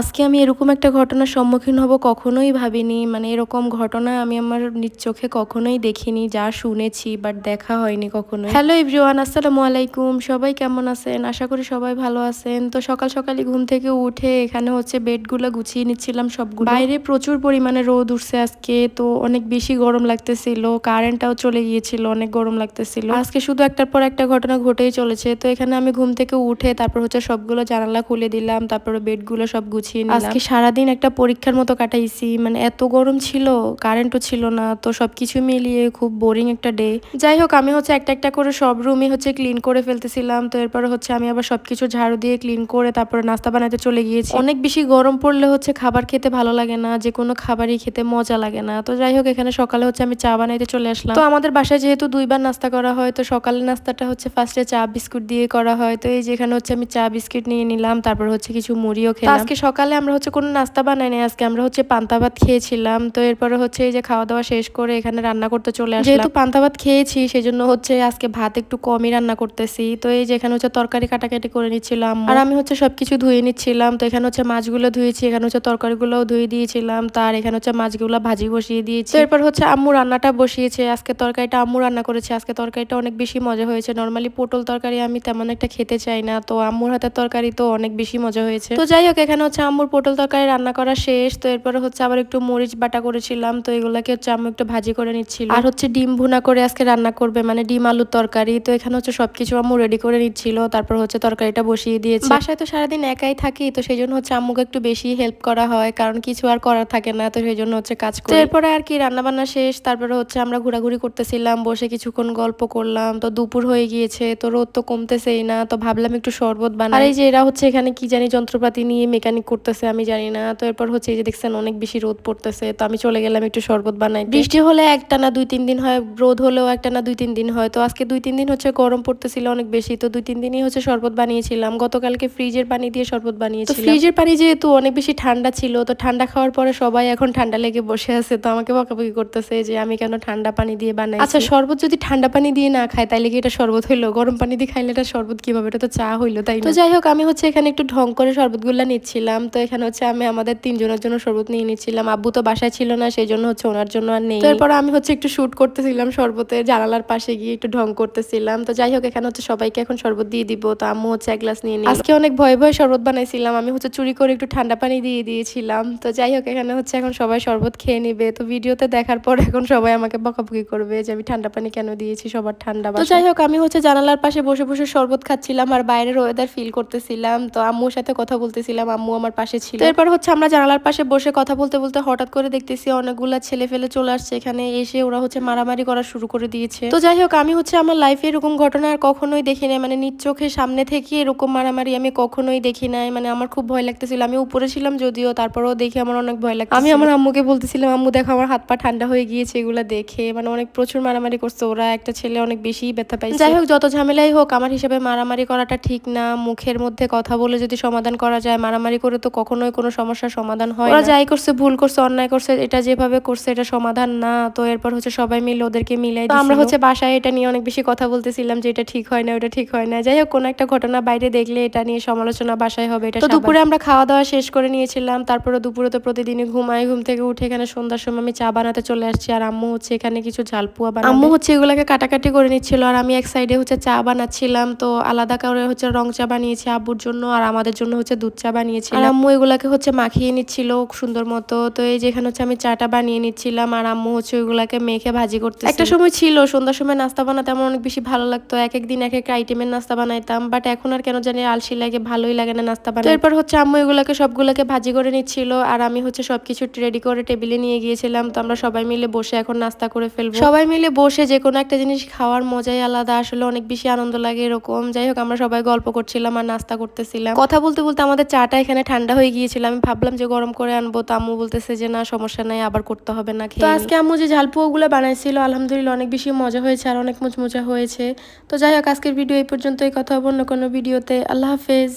আজকে আমি এরকম একটা ঘটনার সম্মুখীন হব কখনোই ভাবিনি। মানে এরকম ঘটনা আমি আমার নিজ চোখে কখনোই দেখিনি, যা শুনেছি বাট দেখা হয়নি কখনো হ্যালো এভরিওয়ান আসসালামু আলাইকুম। সবাই কেমন আছেন? আশা করি সবাই ভালো আছেন। তো সকাল সকালই ঘুম থেকে উঠে এখানে হচ্ছে বেডগুলো গুছিয়ে নিচ্ছিলাম সবগুলো। বাইরে প্রচুর পরিমাণে রোদ উঠছে আজকে, তো অনেক বেশি গরম লাগতেছিল। কারেন্টটাও চলে গিয়েছিল, অনেক গরম লাগতেছিল। আজকে শুধু একটার পর একটা ঘটনা ঘটেই চলেছে। তো এখানে আমি ঘুম থেকে উঠে তারপর হচ্ছে সবগুলো জানালা খুলে দিলাম, তারপরে বেডগুলো সব গুছিয়ে নিলাম। আজকে সারাদিন একটা পরীক্ষার মতো কাটাইছি মানে এত গরম ছিল কারেন্টও ছিল না তো সবকিছু মিলিয়ে খুব বোরিং একটা ডে যাই হোক আমি হচ্ছে একটা একটা করে সব রুমই হচ্ছে ক্লিন করে ফেলতেছিলাম তো এরপরে হচ্ছে আমি আবার সবকিছু ঝাড়ু দিয়ে ক্লিন করে তারপরে নাস্তা বানাতে চলে গিয়েছি। অনেক বেশি গরম পড়লে হচ্ছে খাবার খেতে ভালো লাগে না যে কোনো খাবারই খেতে মজা লাগে না। তো যাই হোক এখানে সকালে হচ্ছে আমি চা বানাইতে চলে আসলাম। তো আমাদের বাসায় যেহেতু দুইবার নাস্তা করা হয় তো সকালের নাস্তাটা হচ্ছে ফার্স্টে চা বিস্কুট দিয়ে করা হয়। তো এই যেখানে হচ্ছে আমি চা বিস্কিট নিয়ে নিলাম তারপর হচ্ছে কিছু মুড়িও খেলাম। আজকে সকালে আমরা হচ্ছে কোনো নাস্তা বানাই নাই, আজকে আমরা হচ্ছে পান্তা ভাত খেয়েছিলাম। তো এরপরে হচ্ছে এই যে খাওয়া দাওয়া শেষ করে এখানে রান্না করতে চলে আসলাম। যেহেতু পান্তা ভাত খেয়েছি, সেজন্য হচ্ছে আজকে ভাত একটু কমই রান্না করতেছি। তো এই যে এখানে হচ্ছে তরকারি কাটাকাটি করে নিচ্ছিলাম। আর আমি হচ্ছে সবকিছু ধুয়ে নিচ্ছিলাম। তো এখানে হচ্ছে মাছগুলো ধুয়েছি, এখানে হচ্ছে তরকারিগুলোও ধুয়ে দিয়েছিলাম। তার এখানে হচ্ছে মাছগুলো ভাজি বসিয়ে দিয়েছি। এরপর হচ্ছে আম্মু রান্নাটা বসিয়েছে। আজকে তরকারিটা আম্মু রান্না করেছে। আজকে তরকারিটা অনেক বেশি মজা হয়েছে। নর্মালি পটল তরকারি আমি তেমন একটা খেতে চাই না। তো আম্মুর হাতের তরকারি তো অনেক বেশি মজা হয়েছে। তো যাই হোক, এখানে হচ্ছে আম্মুর পটল তরকারি রান্না করা শেষ তো এরপরে হচ্ছে আবার একটু মরিচ বাটা করেছিলাম তো এগুলাকে হচ্ছে আম্মু একটু ভাজি করে নিচ্ছিল। আর হচ্ছে ডিম ভুনা করে আজকে রান্না করবে মানে ডিম আলুর তরকারি তো এখানে হচ্ছে সবকিছু আম্মু রেডি করে নিচ্ছিল তারপর হচ্ছে তরকারিটা বসিয়ে দিয়েছে। বাসায় তো সারাদিন একাই থাকি তো সেই জন্য হচ্ছে আম্মুকে একটু বেশি হেল্প করা হয় কারণ কিছু আর করার থাকে না তো সেই জন্য হচ্ছে কাজ করি। এরপরে আর কি রান্না বান্না শেষ তারপরে হচ্ছে আমরা ঘোরাঘুরি করতেছিলাম বসে কিছুক্ষণ গল্প করলাম তো দুপুর হয়ে গিয়েছে তো রোদ তো কমতেছেই না তো ভাবলাম একটু শরবত বানাই। আর এই যে এরা হচ্ছে এখানে কি জানি যন্ত্রপাতি নিয়ে মেকানিক করতেছে আমি জানি না। তো এরপর হচ্ছে এই যে দেখছেন অনেক বেশি রোদ পড়তেছে। তো আমি চলে গেলাম একটু শরবত বানাই বৃষ্টি হলে একটা না দুই তিন দিন হয় রোদ হলেও একটা না দুই তিন দিন হয়। তো আজকে দুই তিন দিন হচ্ছে গরম পড়তেছিল অনেক বেশি। তো দুই তিন দিনই হচ্ছে শরবত বানিয়েছিলাম। গতকালকে ফ্রিজের পানি দিয়ে শরবত বানিয়েছি ফ্রিজের পানি যেহেতু অনেক বেশি ঠান্ডা ছিল তো ঠান্ডা খাওয়ার পরে সবাই এখন ঠান্ডা লেগে বসে আছে। তো আমাকে বকাবকি করতেছে যে আমি কেন ঠান্ডা পানি দিয়ে বানাই আচ্ছা শরবত যদি ঠান্ডা পানি দিয়ে না খায় তাইলে কি এটা শরবত হইল? গরম পানি দিয়ে খাইলে এটা শরবত কীভাবে? এটা তো চা হইল তাই তো যাই হোক আমি হচ্ছে এখানে একটু ঢং করে শরবত শরবতগুলা নিচ্ছিলাম। তো এখানে হচ্ছে আমি আমাদের তিনজনের জন্য শরবত নিয়ে নিচ্ছিলাম আব্বু তো বাসায় ছিল না সেই জন্য হচ্ছে ওনার জন্য আর নেই। তারপর আমি হচ্ছে একটু শুট করতেছিলাম শরবতে জানালার পাশে গিয়ে একটু ঢং করতেছিলাম। তো যাই হোক এখানে হচ্ছে সবাইকে এখন শরবত দিয়ে দিব। তো আম্মু হচ্ছে এক গ্লাস নিয়ে নিই আজকে অনেক ভয় ভয় শরবত বানাইছিলাম। আমি হচ্ছে চুরি করে একটু ঠান্ডা পানি দিয়ে দিয়েছিলাম। তো যাই হোক এখানে হচ্ছে এখন সবাই শরবত খেয়ে নিবে। তো ভিডিওতে দেখার পর এখন সবাই আমাকে বকাবকি করবে যে আমি ঠান্ডা পানি কেন দিয়েছি সবার ঠান্ডা তো যাই হোক আমি হচ্ছে জানালার পাশে বসে বসে শরবত খাচ্ছিলাম আর বাইরের ওয়েদার ফিল করতেছিলাম। তো আম্মুর সাথে কথা বলতেছিলাম। আম্মু আমার পাশে ছিল। এরপর হচ্ছে আমরা জানালার পাশে বসে কথা বলতে বলতে হঠাৎ করে দেখতেছি অনেকগুলা ছেলে ফেলে চলে আসছে। এখানে এসে ওরা হচ্ছে মারামারি করা শুরু করে দিয়েছে। তো যাই হোক আমি হচ্ছে আমার লাইফে এরকম ঘটনা আর কখনোই দেখি নাই। মানে নিজ চোখের সামনে থেকে এরকম মারামারি আমি কখনোই দেখি নাই। মানে আমার খুব ভয় লাগতেছিল। আমি উপরে ছিলাম যদিও তারপরেও দেখে আমার অনেক ভয় লাগছে আমি আমার আম্মুকে বলতেছিলাম আম্মু দেখো আমার হাত পা ঠান্ডা হয়ে গিয়েছে এগুলো দেখে। মানে অনেক প্রচুর মারামারি করছে ওরা। একটা ছেলে অনেক বেশি ব্যথা পাইছে। যাই হোক যত ঝামেলাই হোক আমার হিসাবে মারামারি করাটা ঠিক না। মুখের মধ্যে কথা বলে যদি সমাধান করা যায় মারামারি করে তো কখনোই কোনো সমস্যার সমাধান হয় ওরা যাই করছে ভুল করছে অন্যায় করছে এটা যেভাবে করছে এটা সমাধান না। তো এরপর হচ্ছে সবাই মিলে ওদেরকে মিলাই আমরা হচ্ছে বাসায় এটা নিয়ে অনেক বেশি কথা বলতেছিলাম যে এটা ঠিক হয় না ওটা ঠিক হয় না। যাই হোক কোনো একটা ঘটনা বাইরে দেখলে এটা নিয়ে সমালোচনা বাসায় হবে এটা তো দুপুরে আমরা খাওয়া দাওয়া শেষ করে নিয়েছিলাম। তারপরে দুপুরে তো প্রতিদিনই ঘুমাই ঘুম থেকে উঠে এখানে সন্ধ্যার সময় আমি চা বানাতে চলে আসছি। আর আম্মু হচ্ছে এখানে কিছু ঝালপুয়া বানাবে। আম্মু হচ্ছে এগুলাকে কাটাকাটি করে নিচ্ছিল। আর আমি এক সাইডে হচ্ছে চা বানাচ্ছিলাম। তো আলাদা করে হচ্ছে রং চা বানিয়েছি আব্বুর জন্য। আর আমাদের জন্য হচ্ছে দুধ চা বানিয়েছি আর আম্মু এগুলাকে হচ্ছে মাখিয়ে নিচ্ছিল সুন্দর মতো। তো এই যেখানে হচ্ছে আমি চাটা বানিয়ে নিচ্ছিলাম আর আম্মু হচ্ছে ওইগুলাকে মেখে ভাজি করতে একটা সময় ছিল সন্ধ্যার সময় নাস্তা বানাতে আমার অনেক বেশি ভালো লাগতো। এক এক দিন এক এক আইটেমের নাস্তা বানাইতাম বাট এখন আর কেন জানি আলসি লাগে ভালোই লাগে না নাস্তা বানাই এরপর হচ্ছে আম্মু এগুলাকে সবগুলোকে ভাজি করে নিচ্ছিল আর আমি হচ্ছে সবকিছু রেডি করে টেবিলে নিয়ে গিয়েছিলাম। তো আমরা সবাই মিলে বসে এখন নাস্তা করে ফেলব। সবাই মিলে বসে যে কোনো একটা জিনিস খাওয়ার মজাই আলাদা আসলে অনেক বেশি আনন্দ লাগে এরকম। যাই হোক আমরা সবাই গল্প করছিলাম আর নাস্তা করতেছিলাম। কথা বলতে বলতে আমাদের চাটা এখানে ঠান্ডা হয়ে গিয়েছিল আমি ভাবলাম যে গরম করে আনব তো আম্মু বলতেছে যে না সমস্যা নাই আবার করতে হবে না তো আজকে আম্মু যে ঝালপুয়া গুলো বানাইছিল আলহামদুলিল্লাহ অনেক বেশি মজা হয়েছে আর অনেক মুচমুচা হয়েছে। তো যাই হোক আজকের ভিডিও এই পর্যন্তই কথা হব অন্য কোনো ভিডিওতে। আল্লাহ হাফেজ।